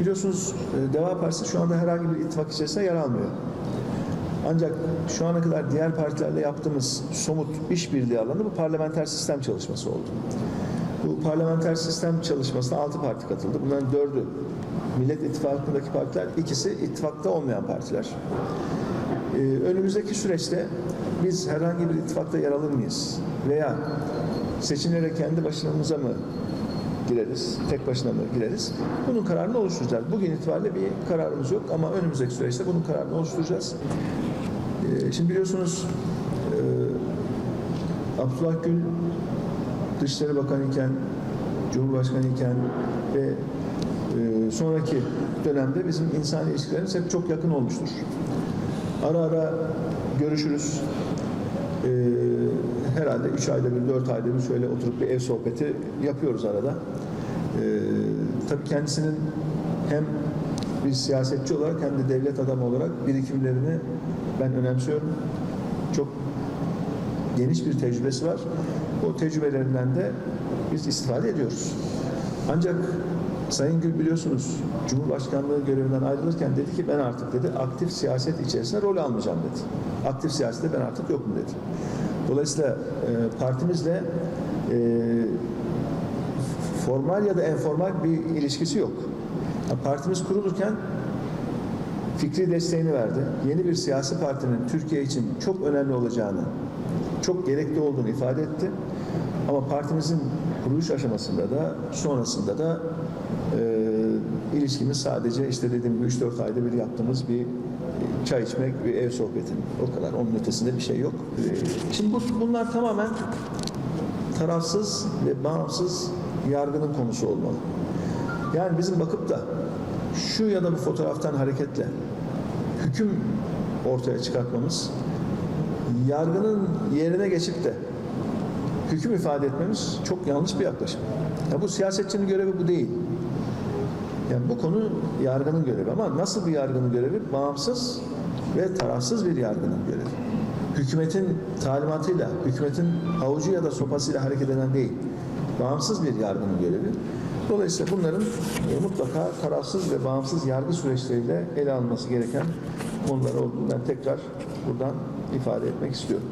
Biliyorsunuz e, Deva Partisi şu anda herhangi bir ittifak içerisinde yer almıyor. Ancak şu ana kadar diğer partilerle yaptığımız somut işbirliği alanı bu parlamenter sistem çalışması oldu. Bu parlamenter sistem çalışmasına 6 parti katıldı. Bunların 4'ü Millet İttifakı'ndaki partiler, ikisi ittifakta olmayan partiler. Ee, önümüzdeki süreçte biz herhangi bir ittifakta yer alır mıyız? Veya seçimlere kendi başımıza mı gireriz, tek başına mı gireriz? Bunun kararını oluşturacağız. Bugün itibariyle bir kararımız yok ama önümüzdeki süreçte bunun kararını oluşturacağız. Ee, şimdi biliyorsunuz e, Abdullah Gül Dışişleri Bakanı iken, Cumhurbaşkanı iken ve e, sonraki dönemde bizim insan ilişkilerimiz hep çok yakın olmuştur. Ara ara görüşürüz. Ee, herhalde 3 ayda bir, 4 ayda bir şöyle oturup bir ev sohbeti yapıyoruz arada. Ee, tabii kendisinin hem bir siyasetçi olarak hem de devlet adamı olarak birikimlerini ben önemsiyorum. Çok geniş bir tecrübesi var. O tecrübelerinden de biz istifade ediyoruz. Ancak Sayın Gül biliyorsunuz Cumhurbaşkanlığı görevinden ayrılırken dedi ki ben artık dedi aktif siyaset içerisinde rol almayacağım dedi. Aktif siyasette ben artık yokum dedi. Dolayısıyla e, partimizle e, formal ya da enformal bir ilişkisi yok. Yani partimiz kurulurken fikri desteğini verdi. Yeni bir siyasi partinin Türkiye için çok önemli olacağını, çok gerekli olduğunu ifade etti. Ama partimizin kuruluş aşamasında da sonrasında da e, ilişkimiz sadece işte dediğim gibi 3-4 ayda bir yaptığımız bir çay içmek, bir ev sohbeti. O kadar. Onun ötesinde bir şey yok. E, şimdi bu, bunlar tamamen tarafsız ve bağımsız yargının konusu olmalı. Yani bizim bakıp da şu ya da bu fotoğraftan hareketle hüküm ortaya çıkartmamız yargının yerine geçip de hüküm ifade etmemiz çok yanlış bir yaklaşım. Ya bu siyasetçinin görevi bu değil. Yani bu konu yargının görevi ama nasıl bir yargının görevi? Bağımsız ve tarafsız bir yargının görevi. Hükümetin talimatıyla, hükümetin havucu ya da sopasıyla hareket eden değil. Bağımsız bir yargının görevi. Dolayısıyla bunların e, mutlaka tarafsız ve bağımsız yargı süreçleriyle ele alınması gereken konular olduğunu ben tekrar buradan ifade etmek istiyorum.